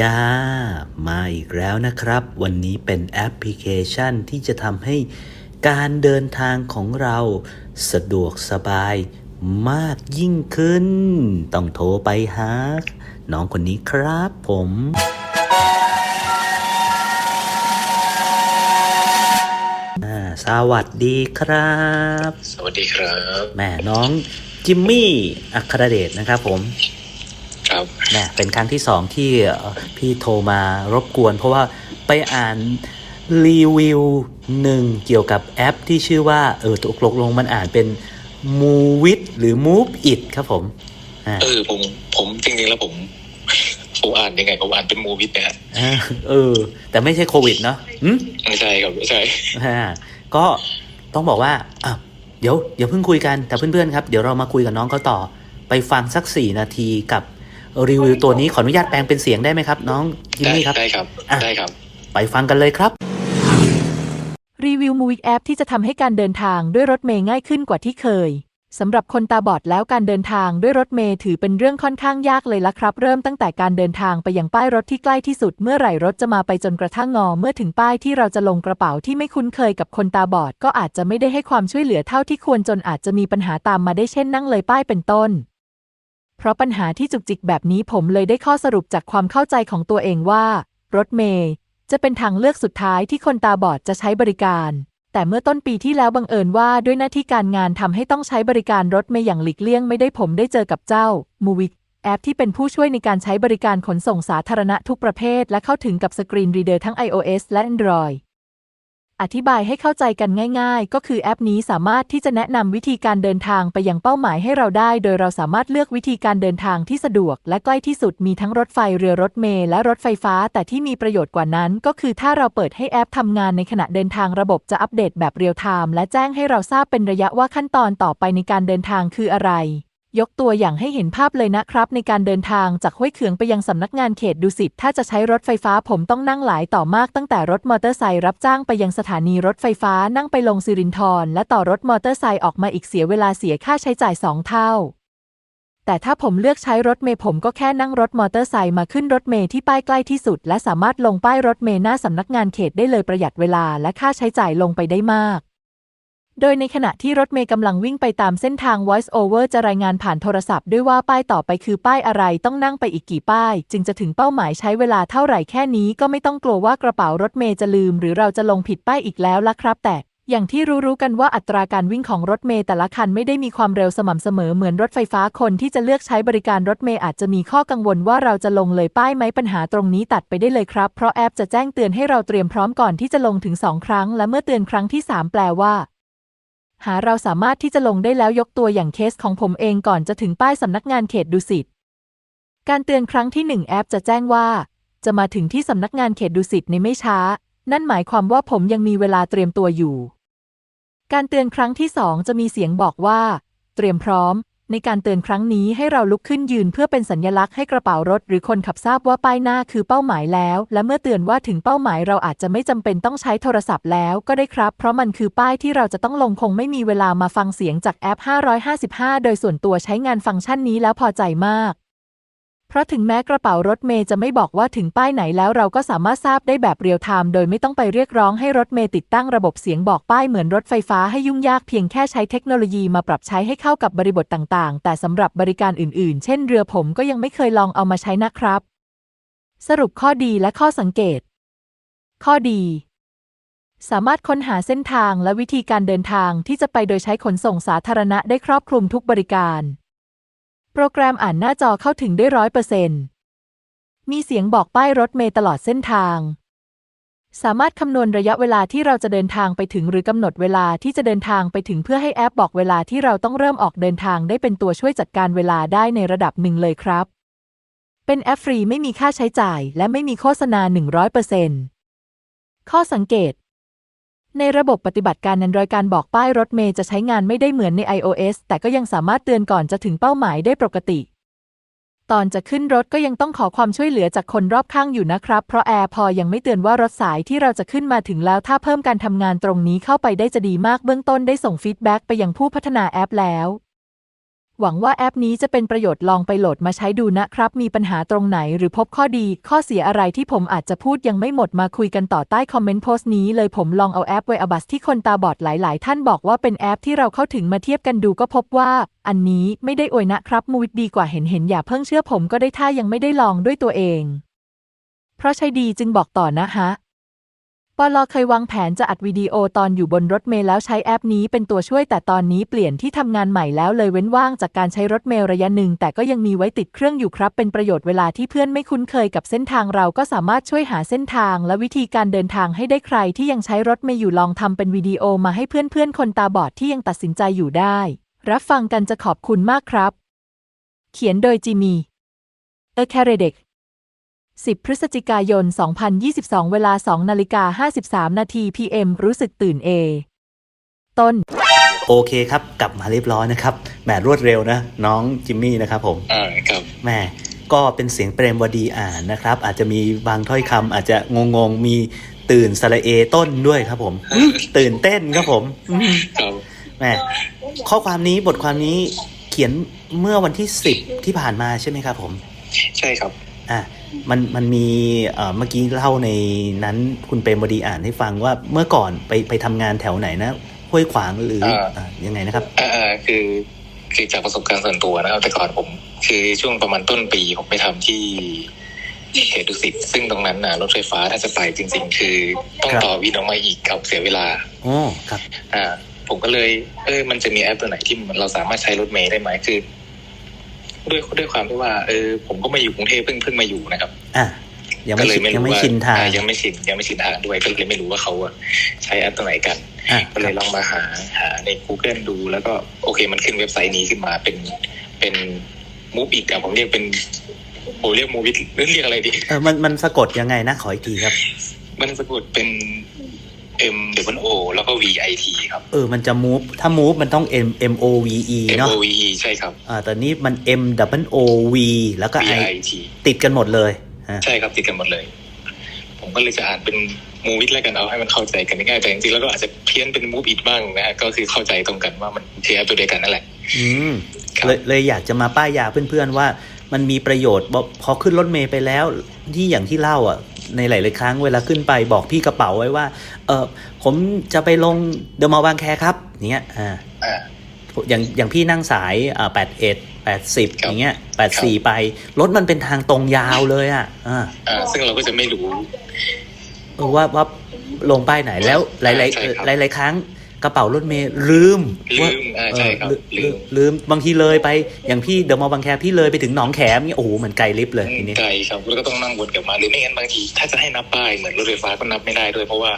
ยา มาอีกแล้วนะครับ วันนี้เป็นแอปพลิเคชันที่จะทำให้การเดินทางของเราสะดวกสบายมากยิ่งขึ้น ต้องโทรไปหาน้องคนนี้ครับผมอ่าสวัสดีครับ สวัสดีครับแหม่น้องจิมมี่ อัครเดชนะครับผม ครับแหม่เป็นครั้งที่สองที่เอ่อพี่โทรมารบกวน เพราะว่าไปอ่านรีวิวหนึ่งเกี่ยวกับแอปที่ชื่อว่า เออตกลงลงมันอ่านเป็น Move It หรือ Move It ครับผมอ่าเออผมผมจริงๆแล้วผมผมอ่านยังไงผมอ่านเป็นมูวิทนะฮะอ่าเออ แต่ไม่ใช่โควิดเนาะอืมไม่ใช่ครับไม่ใช่อ่าก็ต้องบอกว่าอะเดี๋ยวเดี๋ยวเพิ่งคุยกันแต่เพื่อนๆครับ เดี๋ยวเรามาคุยกับน้องเขาต่อ ไปฟังสักสี่นาทีกับ รีวิวตัวนี้ขออนุญาตแปลงเป็นเสียงได้ไหมครับ น้องยิมได้มี่ครับ ได้ครับอะ ได้ครับ ไปฟังกันเลยครับ รีวิวมูวิกแอปที่จะทำให้การเดินทางด้วยรถเมย์ง่ายขึ้นกว่าที่เคยสำหรับคนตาบอดแล้วการเดินทางด้วยรถเมย์ถือเป็นเรื่องค่อนข้างยากเลยละครับ เริ่มตั้งแต่การเดินทางไปยังป้ายรถที่ใกล้ที่สุด เมื่อไหร่รถจะมาไปจนกระทั่งงอ เมื่อถึงป้ายที่เราจะลงกระเป๋าที่ไม่คุ้นเคยกับคนตาบอด ก็อาจจะไม่ได้ให้ความช่วยเหลือเท่าที่ควรจนอาจจะมีปัญหาตามมาได้เช่นนั่งเลยป้ายเป็นต้น เพราะปัญหาที่จุกจิกแบบนี้ผมเลยได้ข้อสรุปจากความเข้าใจของตัวเองว่า รถเมย์จะเป็นทางเลือกสุดท้ายที่คนตาบอดจะใช้บริการ แต่เมื่อต้นปีที่แล้วบังเอิญว่าด้วยหน้าที่การงานทำให้ต้องใช้บริการรถเมย์อย่างหลีกเลี่ยงไม่ได้ผมได้เจอกับเจ้า m o v i แอปที่เป็นผู้ช่วยในการใช้บริการขนส่งสาธารณะทุกประเภท และเข้าถึงกับสกรีนรีเดอร์ทั้ง iOS และ Android อธิบายให้เข้าใจกันง่ายๆ ก็คือแอปนี้สามารถที่จะแนะนำวิธีการเดินทางไปยังเป้าหมายให้เราได้ โดยเราสามารถเลือกวิธีการเดินทางที่สะดวก และใกล้ที่สุดมีทั้งรถไฟเรือรถเมล์และรถไฟฟ้า แต่ที่มีประโยชน์กว่านั้น ก็คือถ้าเราเปิดให้แอปทำงานในขณะเดินทางระบบจะอัปเดตแบบเรียลไทม์และแจ้งให้เราทราบเป็นระยะว่าขั้นตอนต่อไปในการเดินทางคืออะไร ยกตัวอย่างให้เห็นภาพเลยนะครับ ในการเดินทางจากห้วยเขืองไปยังสำนักงานเขตดุสิตถ้าจะใช้รถไฟฟ้าผมต้องนั่งหลายต่อมากตั้งแต่รถมอเตอร์ไซค์รับจ้างไปยังสถานีรถไฟฟ้านั่งไปลงสิรินธรและต่อรถมอเตอร์ไซค์ออกมาอีกเสียเวลาเสียค่าใช้จ่ายสองเท่า แต่ถ้าผมเลือกใช้รถเมล์ผมก็แค่นั่งรถมอเตอร์ไซค์มาขึ้นรถเมล์ที่ป้ายใกล้ที่สุด และสามารถลงป้ายรถเมล์หน้าสำนักงานเขตได้เลยประหยัดเวลาและค่าใช้จ่ายลงไปได้มาก โดยในขณะที่รถเมย์กำลังวิ่งไปตามเส้นทาง Voice Over จะรายงานผ่านโทรศัพท์ด้วยว่าป้ายต่อไปคือป้ายอะไรต้องนั่งไปอีกกี่ป้าย จึงจะถึงเป้าหมายใช้เวลาเท่าไหร่แค่นี้ก็ไม่ต้องกลัวว่ากระเป๋ารถเมย์จะลืม หรือเราจะลงผิดป้ายอีกแล้วล่ะครับ แต่ อย่างที่รู้ๆกันว่าอัตราการวิ่งของรถเมย์แต่ละคันไม่ได้มีความเร็วสม่ำเสมอเหมือนรถไฟฟ้าคนที่จะเลือกใช้บริการรถเมย์อาจจะมีข้อกังวลว่าเราจะลงเลยป้ายไหมปัญหาตรงนี้ตัดไปได้เลยครับ เพราะแอปจะแจ้งเตือนให้เราเตรียมพร้อมก่อนที่จะลงถึงสองครั้ง และเมื่อเตือนครั้งที่สามแปลว่า หาเราสามารถที่จะลงได้แล้วยกตัวอย่างเคสของผมเองก่อนจะถึงป้ายสำนักงานเขตดุสิต การเตือนครั้งที่หนึ่งแอปจะแจ้งว่า จะมาถึงที่สำนักงานเขตดุสิตในไม่ช้า นั่นหมายความว่าผมยังมีเวลาเตรียมตัวอยู่ การเตือนครั้งที่สองจะมีเสียงบอกว่า เตรียมพร้อม ในการเตือนครั้งนี้ให้เราลุกขึ้นยืนเพื่อเป็นสัญญลักษณ์ให้กระเป๋ารถ หรือคนขับทราบว่าป้ายหน้าคือเป้าหมายแล้ว และเมื่อเตือนว่าถึงเป้าหมายเราอาจจะไม่จำเป็นต้องใช้โทรศัพท์แล้วก็ได้ครับ เพราะมันคือป้ายที่เราจะต้องลงคงไม่มีเวลามาฟังเสียงจากแอป 555 โดยส่วนตัวใช้งานฟังก์ชันนี้แล้วพอใจมาก เพราะถึงแม้กระเป๋ารถเมย์จะไม่บอกว่าถึงป้ายไหนแล้วเราก็สามารถทราบได้แบบเรียลไทม์โดยไม่ต้องไปเรียกร้องให้รถเมย์ติดตั้งระบบเสียงบอกป้ายเหมือนรถไฟฟ้าให้ยุ่งยากเพียงแค่ใช้เทคโนโลยีมาปรับใช้ให้เข้ากับบริบทต่างๆ แต่สำหรับบริการอื่นๆ เช่นเรือผมก็ยังไม่เคยลองเอามาใช้นะครับ สรุปข้อดีและข้อสังเกต ข้อดี สามารถค้นหาเส้นทางและวิธีการเดินทางที่จะไปโดยใช้ขนส่งสาธารณะได้ครอบคลุมทุกบริการ โปรแกรมอ่านหน้าจอเข้าถึงได้ร้อยเปอร์เซ็นต์มีเสียงบอกป้ายรถเมล์ตลอดเส้นทาง สามารถคำนวณระยะเวลาที่เราจะเดินทางไปถึงหรือกำหนดเวลาที่จะเดินทางไปถึงเพื่อให้แอปบอกเวลาที่เราต้องเริ่มออกเดินทางได้เป็นตัวช่วยจัดการเวลาได้ในระดับหนึ่งเลยครับ เป็นแอปฟรีไม่มีค่าใช้จ่าย และไม่มีโฆษณา 100%ข้อสังเกต ในระบบปฏิบัติการ Android การบอกป้ายรถเมย์จะใช้งานไม่ได้เหมือนใน iOS แต่ก็ยังสามารถเตือนก่อนจะถึงเป้าหมายได้ปกติ ตอนจะขึ้นรถก็ยังต้องขอความช่วยเหลือจากคนรอบข้างอยู่นะครับ เพราะแอร์พอยังไม่เตือนว่ารถสายที่เราจะขึ้นมาถึงแล้วถ้าเพิ่มการทำงานตรงนี้เข้าไปได้จะดีมากเบื้องต้นได้ส่งฟีดแบ็กไปยังผู้พัฒนาแอปแล้ว หวังว่าแอปนี้จะเป็นประโยชน์ลองไปโหลดมาใช้ดูนะครับ มีปัญหาตรงไหนหรือพบข้อดี ข้อเสียอะไรที่ผมอาจจะพูดยังไม่หมดมาคุยกันต่อใต้คอมเมนต์โพสต์นี้เลยผมลองเอาแอปไวอบัสที่คนตาบอดหลาย ๆ ท่านบอกว่าเป็นแอปที่เราเข้าถึงมาเทียบกันดูก็พบว่า อันนี้ไม่ได้อวยนะครับมูวิดดีกว่าเห็นเห็นอย่าเพิ่งเชื่อผมก็ได้ถ้ายังไม่ได้ลองด้วยตัวเอง เพราะใช้ดีจึงบอกต่อนะฮะ ปลอเคยวางแผนจะอัดวิดีโอตอนอยู่บนรถเมล์แล้วใช้แอปนี้เป็นตัวช่วยแต่ตอนนี้เปลี่ยนที่ทำงานใหม่แล้วเลยเว้นว่างจากการใช้รถเมล์ระยะหนึ่ง แต่ก็ยังมีไว้ติดเครื่องอยู่ครับ เป็นประโยชน์เวลาที่เพื่อนไม่คุ้นเคยกับเส้นทางเราก็สามารถช่วยหาเส้นทาง และวิธีการเดินทางให้ได้ใครที่ยังใช้รถเมล์อยู่ลองทำเป็นวิดีโอมาให้เพื่อนๆ คนตาบอดที่ยังตัดสินใจอยู่ได้ รับฟังกันจะขอบคุณมากครับ เขียนโดยจิมีเออแคเรเด็ก 10 พฤศจิกายน 2022 เวลา 2 นาฬิกา 53 นาที PM รู้สึกตื่นเอ ต้น โอเคครับ กลับมาเรียบร้อยนะครับแหมรวดเร็วนะ น้องจิมมี่นะครับผมอ่าครับแหม่ก็เป็นเสียงเปรมวดีอ่านนะครับ อาจจะมีบางถ้อยคำอาจจะงงๆ มีตื่นสระเอต้นด้วยครับผมอืมตื่นเต้นครับผมอืมครับแหม่ข้อความนี้บทความนี้เขียนเมื่อวันที่ 10 ที่ผ่านมาใช่ไหมครับผม ใช่ครับ อะมันมันมีเอ่อเมื่อกี้เล่าในนั้นคุณเปรมวดีอ่านให้ฟังว่าเมื่อก่อนไปไปทำงานแถวไหนนะห้วยขวางหรืออ่าอะยังไงนะครับอ่าอ่าคือคือจากประสบการณ์ส่วนตัวนะครับ แต่ก่อนผม คือช่วงประมาณต้นปีผมไปทำที่เขตดุสิตซึ่งตรงนั้นน่ะรถไฟฟ้าถ้าจะไปจริง ๆ คือต้องครับต่อวินออกมาอีกครับเสียเวลาโอ้ครับ อ่า ผมก็เลย เออมันจะมีแอปตัวไหนที่มันเราสามารถใช้รถเมล์ได้ไหมคือ ด้วยด้วยความที่ว่าเออผมก็มาอยู่กรุงเทพเพิ่งเพิ่งมาอยู่นะครับ อะยังก็ไม่เลชิยนไม่ยังรู้ไม่ว่าชินทางอ่ยังไม่ชินยังไม่ชินทางด้วยก็เลยไม่รู้ว่าเขาอะใช้แอปตัวไหนกันอะก็เลยลองมาหาหาใน Google ดู แล้วก็โอเคมันขึ้นเว็บไซต์นี้ขึ้นมาเป็นเป็นมูฟอีกอะผมเรียกเป็นโอเรียกมูวิทเรียกอะไรดีเออมันมันสะกดยังไงนะขออีกทีครับ มันสะกดเป็น M W O แล้วก็ V I T ครับ เออ มันจะ move ถ้า move มันต้อง m m o v e M เนาะ O V E ใช่ครับ อ่าแต่นี้มัน m w o v แล้วก็ V i I T ติดกันหมดเลยอะใช่ครับติดกันหมดเลย ผมก็เลยจะอ่านเป็นมูวิทแล้วกันเอาให้มันเข้าใจกันง่ายๆแต่จริงๆแล้วก็อาจจะเพี้ยนเป็นมูฟอีกบ้างนะฮะก็คือเข้าใจตรงกันว่ามันคือแอปตัวเดียวกันนั่นแหละ อืมครับเลยเลยอยากจะมาป้ายยาเพื่อนๆว่า มันมีประโยชน์บอกพอขึ้นรถเมย์ไปแล้วที่อย่างที่เล่าอะในหลาย ๆ ครั้งเวลาขึ้นไปบอกพี่กระเป๋าไว้ว่า เออผมจะไปลงเดอะมอลล์บางแคครับเนี้ยอ่าอ่าอย่างอย่างพี่นั่งสายอ่าแปดเอ็ดแปดสิบครับอย่างเงี้ยแปดสี่ไปรถมันเป็นทางตรงยาวเลยอะอ่าอ่าซึ่งเราก็จะไม่รู้เออว่าว่าลงป้ายไหนแล้วหลายใช่ครับๆหลายหลาย ๆ ครั้ง กระเป๋ารถเมย์ลืมลืว่ามอ่าใช่ครับเออลืลืมมลืมบางทีเลยไปอย่างพี่เดอะมอลล์บางแคพี่เลยไปถึงหนองแขมเนี่ยโอ้โหเหมือนไกลลิฟต์เลยทีนี้ไกลครับแล้วก็ต้องนั่งวนกลับมาหรือไม่งั้นบางที ถ้าจะให้นับป้ายเหมือนรถไฟฟ้าก็นับไม่ได้ด้วยเพราะว่า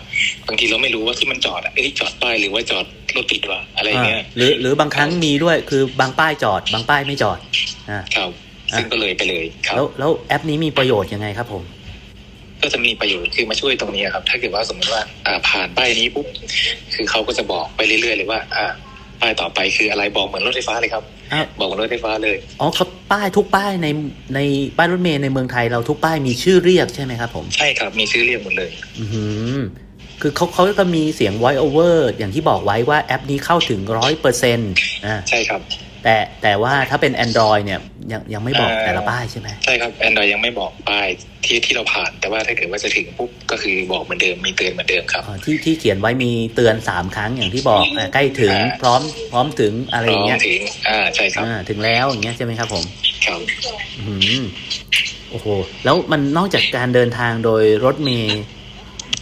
บางทีเราไม่รู้ว่าที่มันจอดอะเอ้ยจอดป้ายหรือว่าจอดรถติดวะอะไรเงี้ยอ่าหรือหรือบางครั้งมีด้วยคือบางป้ายจอด บางป้ายไม่จอดอ่าครับซึ่งก็เลยไปเลยครับแล้วแล้วแอปนี้มีประโยชน์ยังไงครับผม ก็จะมีประโยชน์คือมาช่วยตรงนี้ครับ ถ้าเกิดว่าสมมติว่าอ่าผ่านป้ายนี้ปุ๊บคือเขาก็จะบอกไปเรื่อยๆเลยว่า อ่าป้ายต่อไปคืออะไรบอกเหมือนรถไฟฟ้าเลยครับอ้าวบอกเหมือนรถไฟฟ้าเลยอ๋อเขาป้ายทุกป้ายในในป้ายรถเมล์ในเมืองไทยเราทุกป้ายมีชื่อเรียกใช่ไหมครับผมใช่ครับมีชื่อเรียกหมดเลย อือหือคือเขาเขาก็มีเสียง voice over อย่างที่บอกไว้ว่าแอปนี้เข้าถึงร้อยเปอร์เซ็นต์อ่าใช่ครับ แต่แต่ว่าถ้าเป็น Android เนี่ยยังยังไม่บอกอ่าแต่ละป้ายใช่ไหมใช่ครับแอนดรอยยังไม่บอกป้ายที่ที่เราผ่าน แต่ว่าถ้าเกิดว่าจะถึงปุ๊บก็คือบอกเหมือนเดิมมีเตือนเหมือนเดิมครับอ๋อที่ที่เขียนไว้มีเตือนสามครั้งอย่างที่บอกอ่าใกล้ถึงอ่าพร้อมพร้อมถึงอะไรพอร้อย่างเงี้มยถึงอ่าใช่ครับอ่าถึงแล้วอย่างเงี้ยใช่ไหมครับผมครับอื้อหือโอ้โหแล้วมันนอกจากการเดินทางโดยรถเมย์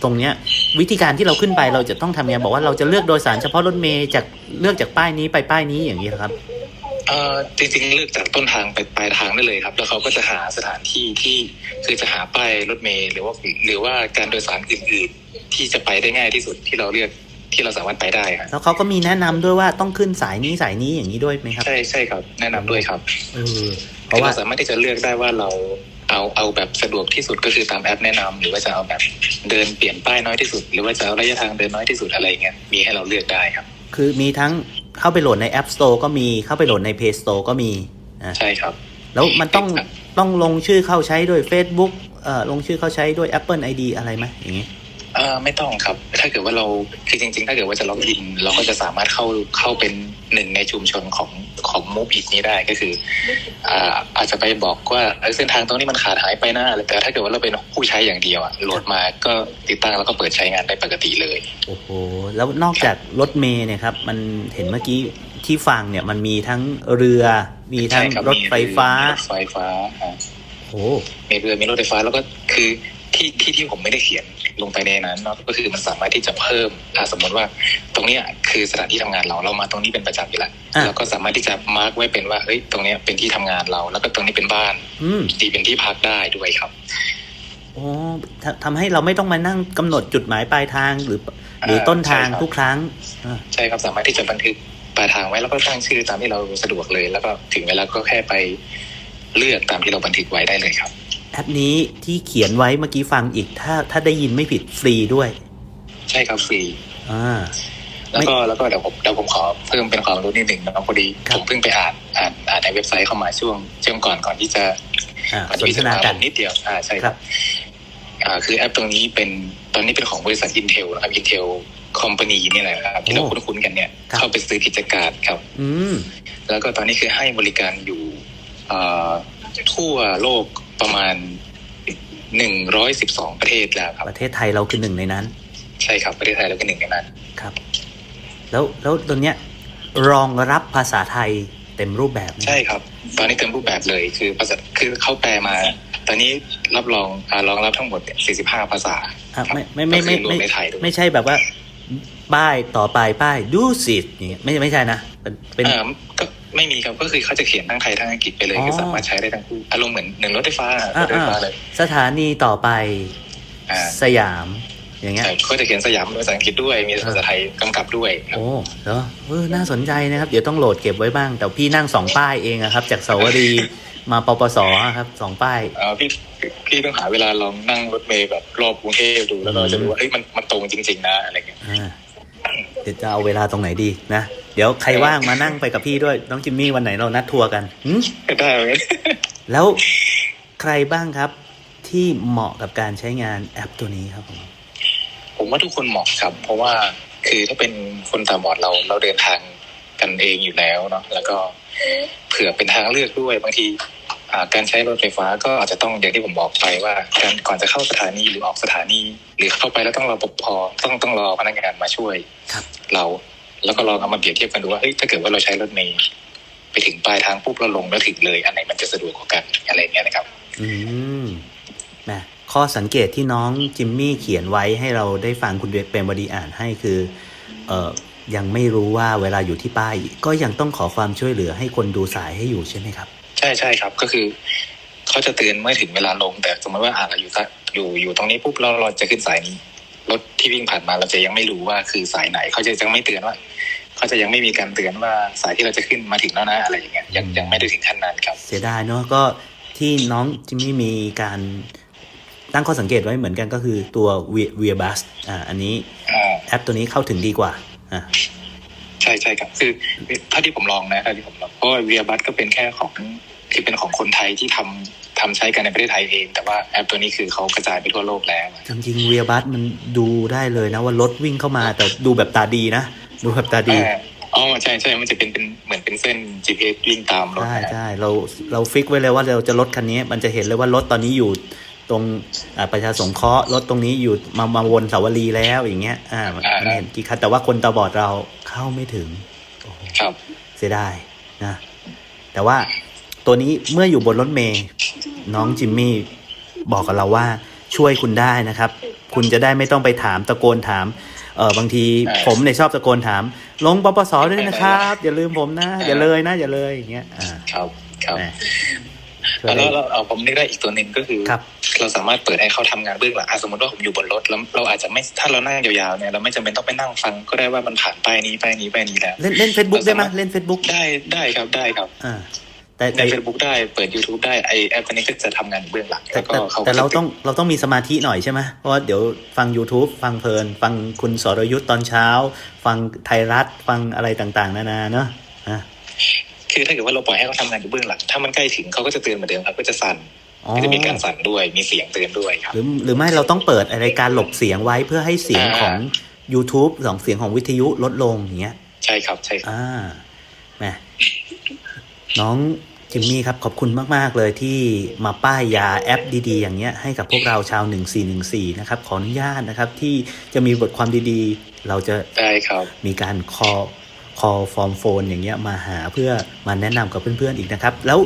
ตรงเนี้ย วิธีการที่เราขึ้นไปเราจะต้องทำยังไงบอกว่าเราจะเลือกโดยสารเฉพาะรถเมย์จากเลือกจากป้ายนี้ไปป้ายนี้อย่างนี้เหรอครับ เอ่อจริงๆเลือกจากต้นทางไปปลายทางได้เลยครับ แล้วเขาก็จะหาสถานที่ที่คือจะหาป้ายรถเมล์หรือว่าหรือว่าการโดยสารอื่นๆ ที่จะไปได้ง่ายที่สุดที่เราเลือกที่เราสามารถไปได้ครับแล้วเขาก็มีแนะนำด้วยว่าต้องขึ้นสายนี้สายนี้อย่างนี้ด้วยไหมครับใช่ใช่ครับ แนะนำด้วยครับ เออเพคือราะว่าเราสามารถที่จะเลือกได้ว่าเรา เอาเอาแบบสะดวกที่สุดก็คือตามแอปแนะนำหรือว่าจะเอาแบบเดินเปลี่ยนป้ายน้อยที่สุด หรือว่าจะเอาระยะทางเดินน้อยที่สุดอะไรอย่างเงี้ยมีให้เราเลือกได้ครับ คือมีทั้งเข้าไปโหลดใน App Store ก็มีเข้าไปโหลดใน Play Store ก็มีอ่าใช่ครับ แล้วมันต้องครับต้องลงชื่อเข้าใช้ด้วย Facebook เอ่อลงชื่อเข้าใช้ด้วย Apple ID อะไรไหมอย่างนี้ เอ่อไม่ต้องครับ ถ้าเกิดว่าเราคือจริง ๆ ถ้าเกิดว่าจะล็อกอิน เราก็จะสามารถเข้าเข้าเป็นหนึ่งในชุมชนของของมูฟอินี้ได้ก็คืออ่าอาจจะไปบอกว่าเอ้ยเส้นทางตรงนี้มันขาดหายไปนะอะไรแต่ถ้าเกิดว่าเราเป็นผู้ใช้อย่างเดียวอะโหลดมาก็ติดตั้งแล้วก็เปิดใช้งานได้ปกติเลย โอ้โหแล้วนอกจากรถเมย์เนี่ยครับมันเห็นเมื่อกี้ที่ฟังเนี่ยมันมีทั้งเรือมีทั้งใช่คบรถไฟฟ้ามีรถไฟฟ้าอ่าโอ้มีเรือมีรถไฟฟ้าแล้วก็คือ ที่ที่ที่ผมไม่ได้เขียนลงไปในนั้นเนาะก็คือมันสามารถที่จะเพิ่มอ่าสมมติว่าตรงเนี้ยคือสถานที่ทำงานเราเรามาตรงนี้เป็นประจำอยู่แล้วอะเราก็สามารถที่จะมาร์กไว้เป็นว่าเฮ้ยตรงเนี้ยเป็นที่ทำงานเรา แล้วก็ตรงนี้เป็นบ้านอืมตีเป็นที่พักได้ด้วยครับโอ้ทำทำให้เราไม่ต้องมานั่งกำหนดจุดหมายปลายทางหรือ หรือต้นทางใช่ครับทุกครั้งอ่าใช่ครับสามารถที่จะบันทึกปลายทางไว้แล้วก็ตั้งชื่อตามที่เราสะดวกเลย แล้วก็ถึงเวลาก็แค่ไปเลือกตามที่เราบันทึกไว้ได้เลยครับแอ ปนี้ที่เขียนไว้เมื่อกี้ฟังอีก ถ้าถ้าได้ยินไม่ผิดฟรีด้วย ใช่ครับฟรีอ่าแล้วก็แล้วก็เดี๋ยวผมเดี๋ยวผมขอเพิ่มเป็นความรู้นิดหนึ่งนะครับพอดีครับผมเพิ่งไปอ่านอ่านอ่านในเว็บไซต์เข้ามาช่วงช่วงก่อนก่อนที่จะอ่าก่อนสนที่ทจะนามากันนิดเดียวอ่าใช่คครัรับบอ่าคือแอปตรงนี้เป็นตอนนี้เป็นของบริษัท Intel นะครับ Intel Company นี่แหละครับที่เราโอ้คุ้นๆกันเนี่ยครับเข้าไปซื้อกิจการครับ อืมแล้วก็ตอนนี้คือให้บริการอยู่อ่าทั่วโลก ประมาณหนึ่งร้อยสิบสองประเทศแล้วครับ ประเทศไทยเราคือหนึ่งในนั้น ใช่ครับประเทศไทยเราก็หนึ่งในนั้นครับ แล้วแล้วตัวเนี้ยรองรับภาษาไทยเต็มรูปแบบไหมใช่ครับ ตอนนี้เต็มรูปแบบเลยคือภาษาคือเขาแปลมา ตอนนี้รับรองอ่ารองรับทั้งหมดเนี่ย45ภาษาอะไม่ไม่ไม่ไม่ก็คือรวไม่มในไทยด้วยไม่ใช่แบบว่าป้ายต่อไปป้ายดูสิอย่างเงี้ยไม่ไม่ใช่นะเป็นเป็นอ่าก็ ไม่มีครับก็คือเขาจะเขียนทั้งไทยทั้งอังกฤษไปเลยอ๋อก็สามารถใช้ได้ทั้งคู่อารมณ์เหมือนหนึ่งรถไฟฟ้าอ่ารถไฟฟ้าเลยสถานีต่อไปอ่าสยามอย่างเงี้ยแต่ก็จะเขียนสยามเป็นภาษาอังกฤษด้วยมีภาษาไทยกำกับด้วยครับโอ้เหรอเออน่าสนใจนะครับ เดี๋ยวต้องโหลดเก็บไว้บ้าง แต่พี่นั่งสองป้ายเองอะครับ จากสาวรีย์มาปปสอะครับสองป้ายเอ่อพี่พี่ต้องหาเวลาลองนั่งรถเมล์แบบรอบกรุงเทพดูแล้วเราจะรู้ว่าเฮ้ยมันมันตรงจริง ๆ นะอะไรเงี้ยอ่าเดี๋ยวจะเอาเวลาตรงไหนดีนะ เดี๋ยวใครว่างมานั่งไปกับพี่ด้วย น้องจิมมี่วันไหนเรานัดทัวร์กันหืมได้ไหมแล้วใครบ้างครับ ที่เหมาะกับการใช้งานแอปตัวนี้ครับผมผมว่าทุกคนเหมาะครับ เพราะว่าคือถ้าเป็นคนตาบอดเราเราเดินทางกันเองอยู่แล้วเนาะแล้วก็เผื่อเป็นทางเลือกด้วยบางทีอ่าการใช้รถไฟฟ้าก็อาจจะต้องอย่างที่ผมบอกไปว่าการก่อนจะเข้าสถานีหรือออกสถานี หรือเข้าไปแล้วต้องรอปภต้องต้องรอพนักงานมาช่วยครับเรา แล้วก็ลองเอามาเปรียบเทียบกันดูว่าเฮ้ยถ้าเกิดว่าเราใช้รถเมล์ไปถึงปลายทางปุ๊บเราลงแล้วถึงเลยอันไหนมันจะสะดวกกว่ากันอะไรอย่างเงี้ยนะครับ อืมแหมข้อสังเกตที่น้องจิมมี่เขียนไว้ให้เราได้ฟังคุณเปรมบดีอ่านให้คือ เอ่อยังไม่รู้ว่าเวลาอยู่ที่ป้าย ก็ยังต้องขอความช่วยเหลือให้คนดูสายให้อยู่ใช่ไหมครับ ใช่ใช่ครับก็คือเขาจะเตือนเมื่อถึงเวลาลง แต่สมมติว่าอ่านเราอยู่สักอยู่อยู่ตรงนี้ปุ๊บเราเราจะขึ้นสายนี้ รถที่วิ่งผ่านมาเราจะยังไม่รู้ว่าคือสายไหนเขาจะยังไม่เตือนว่าเขาจะยังไม่มีการเตือนว่าสายที่เราจะขึ้นมาถึงแล้วนะอะไรอย่างเงี้ยยังยังไม่ได้ถึงขั้นนั้นครับ เสียดายเนาะก็ที่น้องจิมมี่มีการตั้งข้อสังเกตไว้เหมือนกันก็คือตัวเวียบัสอ่าอันนี้อ่าแอปตัวนี้เข้าถึงดีกว่าอ่าใช่ใช่ครับคือถ้าที่ผมลองนะถ้าที่ผมลองเพราะว่าเวียบัสก็เป็นแค่ของ ที่เป็นของคนไทยที่ทำทำใช้กันในประเทศไทยเอง แต่ว่าแอปตัวนี้คือเขากระจายไปทั่วโลกแล้วจริงๆเวียบัสมันดูได้เลยนะว่ารถวิ่งเข้ามาแต่ดูแบบตาดีนะ ดูแบบตาดีอ่าอ๋อใช่ใช่มันจะเป็นเป็นเหมือนเป็นเส้น GPS วิ่งตามรถใช่นะใช่เราเราฟิกไว้เลยว่าเราจะรถคันนี้ มันจะเห็นเลยว่ารถตอนนี้อยู่ตรงอ่าประชาสงเคราะห์รถตรงนี้อยู่มามาวนเสาวรีแล้วอย่างเงี้ยอ่ามันมันเห็นกี่คันแต่ว่าคนตาบอดเราเข้าไม่ถึงโอ้โหครับ เสียดายนะ แต่ว่า ตัวนี้เมื่ออยู่บนรถเมย์น้องจิมมี่บอกกับเราว่าช่วยคุณได้นะครับ คุณจะได้ไม่ต้องไปถามตะโกนถามเออบางทีใช่ผมเนี่ยชอบตะโกนถาม ลงปปสด้วยนะครับ อย่าลืมผมนะอย่าเลยนะ อย่าเลยอย่างเงี้ยอ่าครับครับแหมช่วยแล้วได้เราเอาผมนึกได้อีกตัวหนึ่งก็คือครับเราสามารถเปิดให้เขาทำงานเบื้องหลังอะสมมติว่าผมอยู่บนรถแล้วเราอาจจะไม่ถ้าเรานั่งยาวๆเนี่ยเราไม่จำเป็นต้องไปนั่งฟังก็ได้ว่ามันผ่านป้ายนี้ป้ายนี้ป้ายนี้แล้ว เล่นเล่นเฟซบุ๊กได้ไหมเล่นเฟซบุ๊กได้ได้ครับได้ครับอ่า แต่ในแต่เฟซบุ๊กได้เปิด YouTube ได้ไอแอปอันนี้ก็จะทำงานอยู่เบื้องหลังแต่แล้วก็แต่เขาก็แต่เราจะต้องเราต้องมีสมาธิหน่อยใช่ไหมเพราะว่าเดี๋ยวฟัง YouTube ฟังเพลิน ฟังคุณสรยุทธ์ตอนเช้า ฟังไทยรัฐฟังอะไรต่างๆ นานาเนอะอะคือถ้าเกิดว่าเราปล่อยให้เขาทำงานอยู่เบื้องหลัง ถ้ามันใกล้ถึงเขาก็จะเตือนเหมือนเดิมครับก็จะสั่นอ๋อก็จะมีการสั่นด้วยมีเสียงเตือนด้วยครับหรือหรือไม่เราต้องเปิดอะไรการหลบเสียงไว้เพื่อให้เสียงของ YouTube สองเสียงของวิทยุลดลงอย่างเงี้ยใช่ครับใช่ครับอ่าแหม น้องจิมมี่ครับ ขอบคุณมาก ๆ เลยที่มาป้ายยาแอปดี ๆ อย่างเงี้ยให้กับพวกเราชาว 1414 นะครับ ขออนุญาตนะครับ ที่จะมีบทความดีๆ เราจะได้ครับมีการคอคอฟอร์มโฟนอย่างเงี้ยมาหาเพื่อมาแนะนำกับเพื่อน ๆ อีกนะครับ แล้ว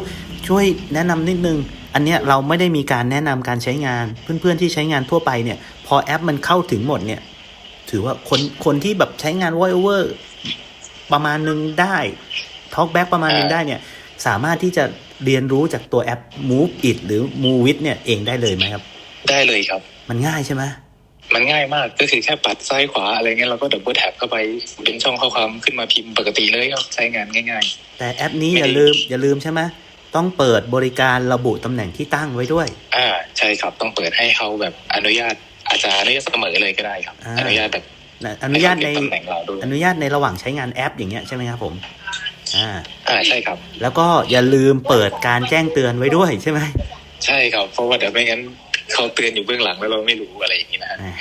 ช่วยแนะนำนิดนึง อันเนี้ยเราไม่ได้มีการแนะนำการใช้งานเพื่อนๆที่ใช้งานทั่วไปเนี่ย พอแอปมันเข้าถึงหมดเนี่ย ถือว่าคนคนที่แบบใช้งาน voice over ประมาณหนึงได้ talkback ประมาณหนึงได้เนี่ย สามารถที่จะเรียนรู้จากตัวแอป move it หรือ move it เนี่ยเองได้เลยไหมครับ ได้เลยครับ มันง่ายใช่ไหมมันง่ายมากก็คือแค่ปัดซ้ายขวาอะไรเงี้ยเราก็ดับเบิลแท็บเข้าไปเป็นช่องข้อความขึ้นมาพิมพ์ปกติเลยครับใช้งานง่ายแต่แอปนี้ไม่อได้ย่าลืมอย่าลืมใช่ไหมต้องเปิดบริการระบุตำแหน่งที่ตั้งไว้ด้วยๆอ่าใช่ครับต้องเปิดให้เขาแบบอนุญาตอาจจะอนุญาตเสมอเลยก็ได้ครับอ่าอนุญาตแบบนะอนุญาตในห้เขเก็บตำแหน่งเราด้วยอนุญาตในระหว่างใช้งานแอปอย่างเงี้ยใช่ไหมครับผม อ่าอ่าใช่ครับ แล้วก็อย่าลืมเปิดการแจ้งเตือนไว้ด้วยใช่ไหมใช่ครับ เพราะว่าเดี๋ยวไม่งั้นเขาเตือนอยู่เบื้องหลังแล้วเราไม่รู้อะไรอย่างนี้นะฮะอ่า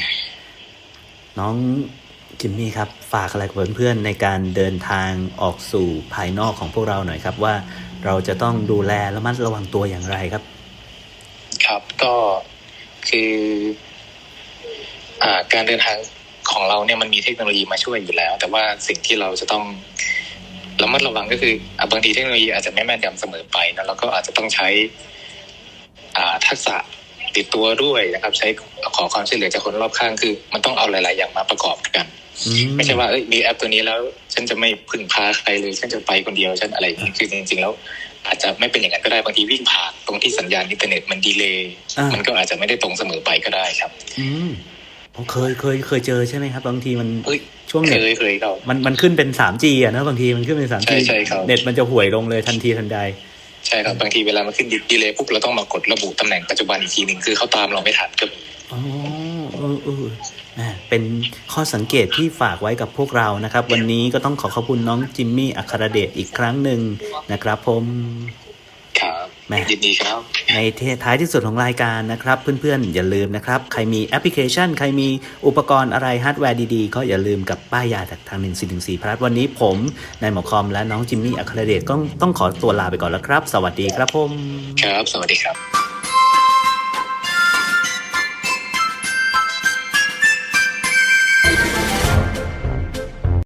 น้องจิมมี่ครับ ฝากอะไรกับเพื่อนๆในการเดินทางออกสู่ภายนอกของพวกเราหน่อยครับ ว่าเราจะต้องดูแลระมัดระวังตัวอย่างไรครับ ครับก็คืออ่าการเดินทางของเราเนี่ยมันมีเทคโนโลยีมาช่วยอยู่แล้ว แต่ว่าสิ่งที่เราจะต้อง ระมัดระวังก็คืออะบางทีเทคโนโลยีอาจจะไม่แม่นยำเสมอไปนะเราก็อาจจะต้องใช้อ่าทักษะติดตัวด้วยนะครับ ใช้ขอความช่วยเหลือจากคนรอบข้างคือ มันต้องเอาหลาย ๆ อย่างมาประกอบกันอืไม่ใช่ว่าเอ้ยมีแอปตัวนี้แล้ว ฉันจะไม่พึ่งพาใครเลยฉันจะไปคนเดียวฉันอะไรอย่างนี้คือจริง ๆ แล้วอาจจะไม่เป็นอย่างนั้นก็ได้บางทีวิ่งผ่านตรงที่สัญญาณอินเทอร์เน็ตมันดีเลย์อ่ามันก็อาจจะไม่ได้ตรงเสมอไปก็ได้ครับอืมผม เคยเคยเคยเจอใช่ไหมครับบางทีมันเฮ้ยช่วงเคเน็ตยเคยเรามันมันขึ้นเป็น 3G อะนะบางทีมันขึ้นเป็น 3G ใช่ใช่ครับเน็ตมันจะห่วยลงเลยทันทีทันใดใช่ครับบางทีเวลามันขึ้นดีเลย์ปุ๊บเราต้องมากดระบุตำแหน่งปัจจุบันอีกทีหนึ่งคือเขาตามเราไม่ทันก็มีอ๋อเออเอออ่าเป็นข้อสังเกตที่ฝากไว้กับพวกเรานะครับ วันนี้ก็ต้องขอขอบคุณน้องจิมมี่อัครเดชอีกครั้งหนึ่งนะครับผมครับ แม่ยินดีครับ ในท้ายที่สุดของรายการนะครับ เพื่อนๆ อย่าลืมนะครับ ใครมีแอปพลิเคชัน ใครมีอุปกรณ์อะไรฮาร์ดแวร์ดีๆ ก็อย่าลืมกับป้ายยาจากทาง1414พลัสวันนี้ผมนายหมอคอมและน้องจิมมี่อัครเดชก็ต้องขอตัวลาไปก่อนแล้วครับ สวัสดีครับผม ครับ สวัสดีครับ